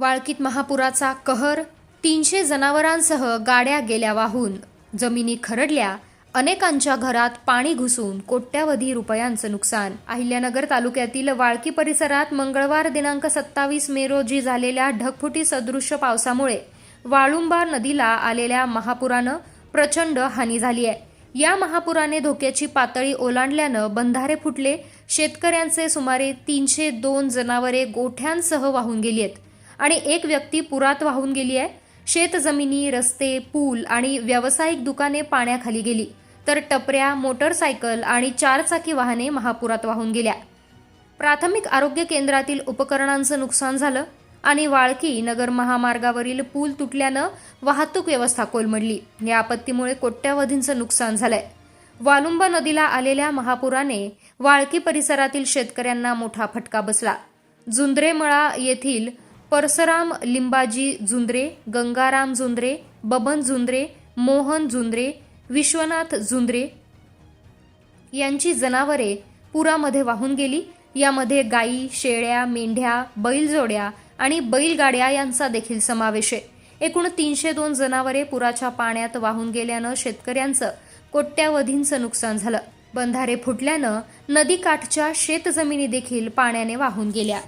वाळकीत महापुराचा कहर तीनशे जनावरांसह गाड्या गेल्या वाहून. जमिनी खरडल्या अनेकांच्या घरात पाणी घुसून कोट्यावधी रुपयांचं नुकसान. अहिल्यानगर तालुक्यातील वाळकी परिसरात मंगळवार दिनांक सत्तावीस मे रोजी झालेल्या ढगफुटी सदृश्य पावसामुळे वाळुंबा नदीला आलेल्या महापुरानं प्रचंड हानी झाली आहे. या महापुराने धोक्याची पातळी ओलांडल्यानं बंधारे फुटले. शेतकऱ्यांचे सुमारे तीनशे दोन जनावरे गोठ्यांसह वाहून गेली आहेत. आणि एक व्यक्ती पुरात वाहून गेली आहे. शेतजमिनी रस्ते पूल आणि व्यावसायिक दुकाने पाण्याखाली गेली. तर टपऱ्या मोटरसायकल आणि चारचाकी वाहने महापुरात वाहून गेल्या. प्राथमिक आरोग्य केंद्रातील उपकरणांचं नुकसान झालं आणि वाळकी नगर महामार्गावरील पूल तुटल्यानं वाहतूक व्यवस्था कोलमडली. या आपत्तीमुळे कोट्यावधींचं नुकसान झालंय. वालुंबा नदीला आलेल्या महापुराने वाळकी परिसरातील शेतकऱ्यांना मोठा फटका बसला. जुंद्रेमळा येथील परसराम लिंबाजी जुंद्रे गंगाराम जुंद्रे बबन जुंद्रे मोहन जुंद्रे विश्वनाथ जुंद्रे यांची जनावरे पुरामध्ये वाहून गेली. यामध्ये गायी शेळ्या मेंढ्या बैलजोड्या आणि बैलगाड्या यांचा देखील समावेश आहे. एकूण तीनशे दोन जनावरे पुराच्या पाण्यात वाहून गेल्यानं शेतकऱ्यांचं कोट्यावधींचं नुकसान झालं. बंधारे फुटल्यानं नदीकाठच्या शेतजमिनी देखील पाण्याने वाहून गेल्या.